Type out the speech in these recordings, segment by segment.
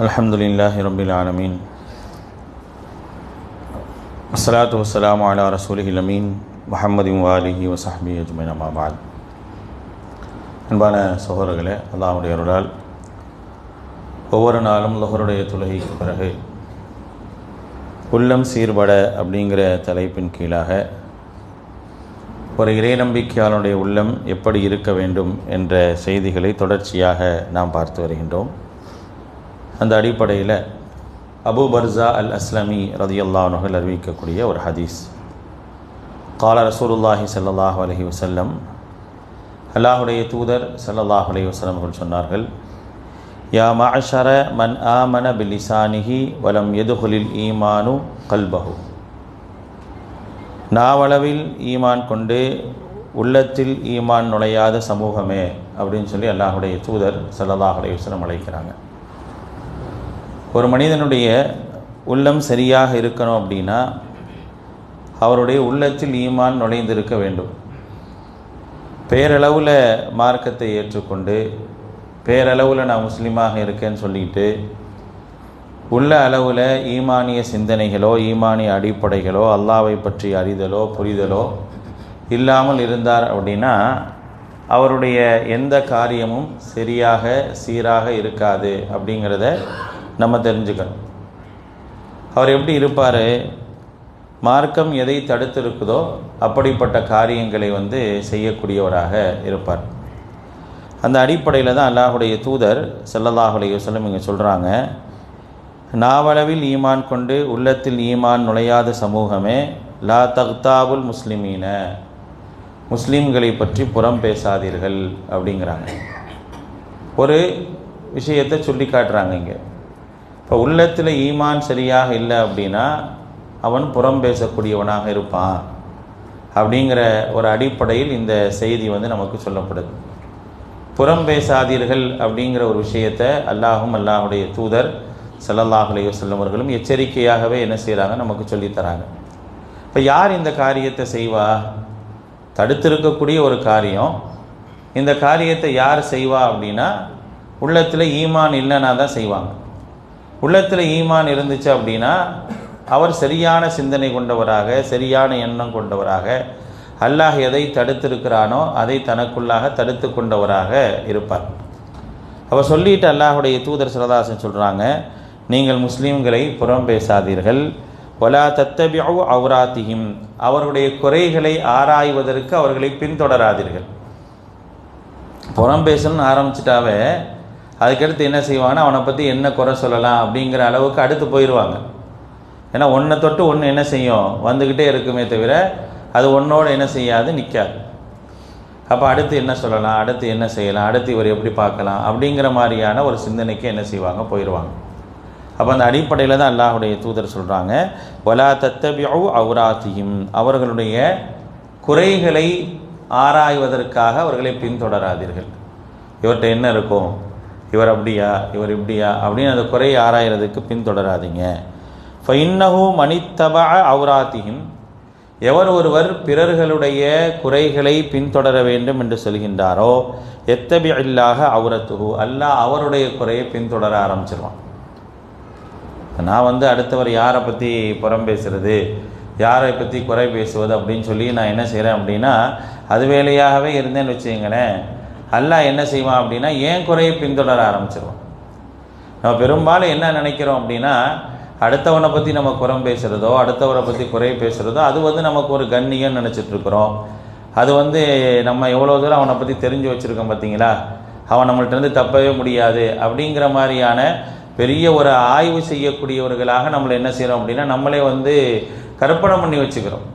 الحمد لله رب العالمين والصلاة والسلام على رسوله الأمين محمد وآله وصحبه أجمعين أما بعد அன்பான சகோதரர்களே அல்லாஹ்வுடைய அருளால் ஒவ்வொரு நாளும் லொஹருடைய தொழுகைக்கு பிறகு உள்ளம் சீர்பட அப்படிங்கிற தலைப்பின் கீழாக ஒரு இறை நம்பிக்கையாளனுடைய உள்ளம் எப்படி இருக்க வேண்டும் என்ற செய்திகளை தொடர்ச்சியாக நாம் பார்த்து வருகின்றோம் அந்த அடிப்படையில் அபு பர்சா அல் அஸ்லமி ரதியல்லானுகள் அறிவிக்கக்கூடிய ஒரு ஹதீஸ். கால ரசூலுல்லாஹி சல்லாஹ் அலஹி வசல்லம் அல்லாஹுடைய தூதர் சல்லாஹ் அலஹி வசலம் அவர்கள் சொன்னார்கள் யா மஷர மன் ஆமன பில்லிசானிஹி வலம் எதுகுலில் ஈமானு கல்பஹு. நாவளவில் ஈமான் கொண்டு உள்ளத்தில் ஈமான் நுழையாத சமூகமே அப்படின்னு சொல்லி அல்லாஹுடைய தூதர் ஸல்லல்லாஹு அலைஹி அழைக்கிறாங்க. ஒரு மனிதனுடைய உள்ளம் சரியாக இருக்கணும் அப்படின்னா அவருடைய உள்ளத்தில் ஈமான் நுழைந்திருக்க வேண்டும். பேரளவில் மார்க்கத்தை ஏற்றுக்கொண்டு பேரளவில் நான் முஸ்லீமாக இருக்கேன்னு சொல்லிட்டு உள்ள அளவில் ஈமானிய சிந்தனைகளோ ஈமானிய அடிப்படைகளோ அல்லாவை பற்றி அறிதலோ புரிதலோ இல்லாமல் இருந்தார் அப்படின்னா அவருடைய எந்த காரியமும் சரியாக சீராக இருக்காது அப்படிங்கிறத நம்ம தெரிஞ்சுக்கணும். அவர் எப்படி இருப்பார்? மார்க்கம் எதை தடுத்திருக்குதோ அப்படிப்பட்ட காரியங்களை வந்து செய்யக்கூடியவராக இருப்பார். அந்த அடிப்படையில் தான் அல்லாஹுடைய தூதர் ஸல்லல்லாஹு செல்லும் இங்கே சொல்கிறாங்க நாவளவில் ஈமான் கொண்டு உள்ளத்தில் ஈமான் நுழையாத சமூகமே லா தக்தாபுல் முஸ்லிமீன முஸ்லீம்களை பற்றி புறம் பேசாதீர்கள் அப்படிங்கிறாங்க. ஒரு விஷயத்தை சொல்லி காட்டுறாங்க இங்கே. இப்போ உள்ளத்தில் ஈமான் சரியாக இல்லை அப்படின்னா அவன் புறம் பேசக்கூடியவனாக இருப்பான். அப்படிங்கிற ஒரு அடிப்படையில் இந்த செய்தி வந்து நமக்கு சொல்லப்படுது. புறம் பேசாதீர்கள் அப்படிங்கிற ஒரு விஷயத்தை அல்லாஹும் அல்லாஹுடைய தூதர் ஸல்லல்லாஹு செல்லவர்களும் எச்சரிக்கையாகவே என்ன செய்கிறாங்க நமக்கு சொல்லித்தராங்க இப்போ யார் இந்த காரியத்தை செய்வா? தடுத்திருக்கக்கூடிய ஒரு காரியம். இந்த காரியத்தை யார் செய்வா அப்படின்னா உள்ளத்தில் ஈமான் இல்லைன்னா தான் செய்வாங்க. உள்ளத்தில் ஈமான் இருந்துச்சு அப்படின்னா அவர் சரியான சிந்தனை கொண்டவராக சரியான எண்ணம் கொண்டவராக அல்லாஹ் எதை தடுத்திருக்கிறானோ அதை தனக்குள்ளாக தடுத்து கொண்டவராக இருப்பார். அவர் சொல்லிட்டு அல்லாஹுடைய தூதர் சிரதாசன் சொல்கிறாங்க நீங்கள் முஸ்லீம்களை புறம் பேசாதீர்கள். ஒலா தத்தபியு அவுராத்தியும் அவருடைய குறைகளை ஆராய்வதற்கு அவர்களை பின்தொடராதீர்கள். புறம் பேசணும்னு ஆரம்பிச்சிட்டாவே அதுக்கடுத்து என்ன செய்வாங்கன்னா அவனை பற்றி என்ன குறை சொல்லலாம் அப்படிங்கிற அளவுக்கு அடுத்து போயிடுவாங்க ஏன்னா ஒன்றை தொட்டு ஒன்று என்ன செய்யும்? வந்துக்கிட்டே இருக்குமே தவிர அது ஒன்றோடு என்ன செய்யாது நிற்காது அப்போ அடுத்து என்ன சொல்லலாம்? அடுத்து என்ன செய்யலாம்? அடுத்து இவர் எப்படி பார்க்கலாம்? அப்படிங்கிற மாதிரியான ஒரு சிந்தனைக்கு என்ன செய்வாங்க? போயிடுவாங்க அப்போ அந்த அடிப்படையில் தான் அல்லாஹுடைய தூதர் சொல்கிறாங்க ஒலா தத்தபியு அவுராத்தியும் அவர்களுடைய குறைகளை ஆராய்வதற்காக அவர்களை பின்தொடராதீர்கள். இவர்கிட்ட என்ன இருக்கும்? இவர் அப்படியா இவர் இப்படியா அப்படின்னு அந்த குறையை ஆராயிறதுக்கு பின்தொடராதீங்க. ஃபைன்னஹு மணித்தபா அவுராத்தியும் எவர் ஒருவர் பிறர்களுடைய குறைகளை பின்தொடர வேண்டும் என்று சொல்கின்றாரோ எத்தபி இல்லாக அவுரத்துகு அல்லாஹ் அவருடைய குறையை பின்தொடர ஆரம்பிச்சிருவான். நான் வந்து அடுத்தவர் யாரை பற்றி புறம் பேசுறது யாரை பற்றி குறை பேசுவது அப்படின்னு சொல்லி நான் என்ன செய்கிறேன் அப்படின்னா அது வேலையாகவே இருந்தேன்னு வச்சுங்களேன் அல்லாஹ் என்ன செய்வான் அப்படின்னா ஏன் குறையை பின்தொடர ஆரம்பிச்சிருவான்? நம்ம பெரும்பாலும் என்ன நினைக்கிறோம் அப்படின்னா அடுத்தவனை பற்றி நம்ம குறம் பேசுகிறதோ அடுத்தவரை பற்றி குறை பேசுகிறதோ அது வந்து நமக்கு ஒரு கண்ணியம் நினச்சிட்ருக்குறோம் அது வந்து நம்ம எவ்வளோ தூரம் அவனை பற்றி தெரிஞ்சு வச்சுருக்கோம் பார்த்தீங்களா அவன் நம்மள்ட்ட இருந்து தப்பவே முடியாது அப்படிங்கிற மாதிரியான பெரிய ஒரு ஆய்வு செய்யக்கூடியவர்களாக நம்மளை என்ன செய்கிறோம் அப்படின்னா நம்மளே வந்து கற்பனை பண்ணி வச்சுக்கிறோம்.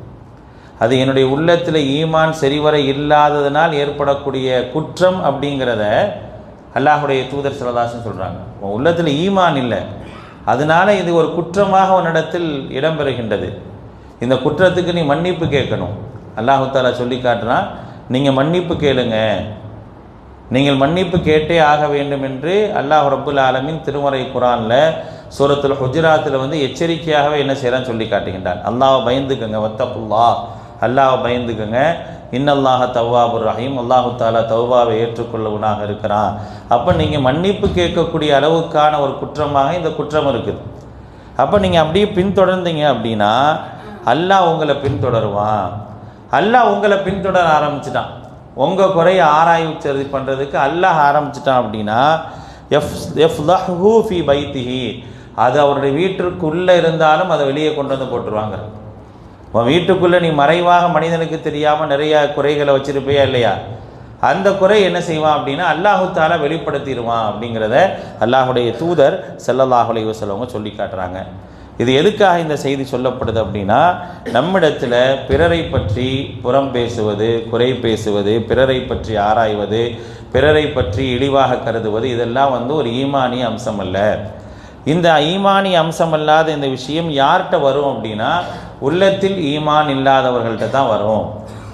அது என்னுடைய உள்ளத்தில் ஈமான் சரிவர இல்லாததனால் ஏற்படக்கூடிய குற்றம் அப்படிங்கிறத அல்லாஹுடைய தூதர் சிலதாசன் சொல்கிறாங்க உன் உள்ளத்தில் ஈமான் இல்லை. அதனால இது ஒரு குற்றமாக உன்னிடத்தில் இடம்பெறுகின்றது. இந்த குற்றத்துக்கு நீ மன்னிப்பு கேட்கணும். அல்லாஹு தாலா சொல்லி காட்டுறான் நீங்கள் மன்னிப்பு கேளுங்க. நீங்கள் மன்னிப்பு கேட்டே ஆக வேண்டும் என்று அல்லாஹ் ரபுல் ஆலமின் திருமறை குரானில் சூரத்தில் ஹுஜராத்தில் வந்து எச்சரிக்கையாகவே என்ன செய்கிறான்னு சொல்லி காட்டுகின்றான். அல்லாஹ் பயந்துக்கங்க வத்தப்புல்லா அல்லாஹ் பயந்துக்குங்க. இன்னல்லாஹ தவ்வாபுர் ரஹீம். அல்லாஹு தாலா தௌபாவை ஏற்றுக்கொள்ளவனாக இருக்கிறான். அப்போ நீங்கள் மன்னிப்பு கேட்கக்கூடிய அளவுக்கான ஒரு குற்றமாக இந்த குற்றம் இருக்குது. அப்போ நீங்கள் அப்படியே பின்தொடர்ந்தீங்க அப்படின்னா அல்லாஹ் உங்களை பின்தொடருவான். அல்லாஹ் உங்களை பின்தொடர ஆரம்பிச்சிட்டான். உங்கள் குறைய ஆராய்வு சரி பண்ணுறதுக்கு அல்லாஹ் ஆரம்பிச்சிட்டான் அப்படின்னா எஃப் எஃப் ஃபி பைத்திஹி. அது அவருடைய வீட்டிற்குள்ளே இருந்தாலும் அதை வெளியே கொண்டு வந்து போட்டுருவாங்க. உன் வீட்டுக்குள்ளே நீ மறைவாக மனிதனுக்கு தெரியாமல் நிறைய குறைகளை வச்சிருப்பியா இல்லையா? அந்த குறை என்ன செய்வான் அப்படின்னா அல்லாஹு தாலா வெளிப்படுத்திடுவான் அப்படிங்கிறத அல்லாஹுடைய தூதர் ஸல்லல்லாஹு செல்லவங்க சொல்லி காட்டுறாங்க. இது எதுக்காக இந்த செய்தி சொல்லப்படுது அப்படின்னா நம்மிடத்தில் பிறரை பற்றி புறம் பேசுவது குறை பேசுவது பிறரை பற்றி ஆராய்வது பிறரை பற்றி இழிவாக கருதுவது இதெல்லாம் வந்து ஒரு ஈமானிய அம்சம் அல்ல. இந்த ஈமானி அம்சம் அல்லாத இந்த விஷயம் யார்கிட்ட வரும் அப்படின்னா உள்ளத்தில் ஈமான் இல்லாதவர்கள்ட்ட தான் வரும்.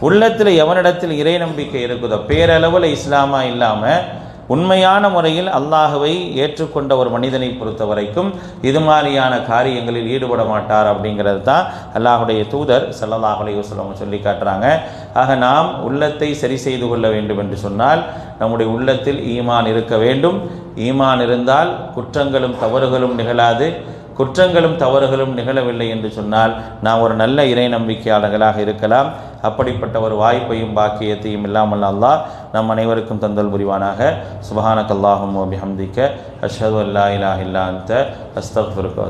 உள்ளத்தில் எவனிடத்தில் இறை நம்பிக்கை இருக்குதோ பேரளவில் இஸ்லாமா இல்லாமல் உண்மையான முறையில் அல்லாஹுவை ஏற்றுக்கொண்ட ஒரு மனிதனை பொறுத்த வரைக்கும் இது மாதிரியான காரியங்களில் ஈடுபட மாட்டார் அப்படிங்கிறது தான் அல்லாஹுடைய தூதர் ஸல்லல்லாஹு அலைஹி சொல்லி காட்டுறாங்க. ஆக நாம் உள்ளத்தை சரி செய்து கொள்ள வேண்டும் என்று சொன்னால் நம்முடைய உள்ளத்தில் ஈமான் இருக்க வேண்டும். ஈமான் இருந்தால் குற்றங்களும் தவறுகளும் நிகழாது. குற்றங்களும் தவறுகளும் நிகழவில்லை என்று சொன்னால் நாம் ஒரு நல்ல இறை நம்பிக்கையாளர்களாக இருக்கலாம். அப்படிப்பட்ட ஒரு வாய்ப்பையும் பாக்கியத்தையும் இல்லாமல் அல்லாஹ் நம் அனைவருக்கும் தந்தல் புரிவானாக. சுபஹானக் அல்லாஹும் அபிஹம்திக்க அஷது அல்லா இலாஹ இல்லா அன்த. அஸ்தக்ஃபிருக்க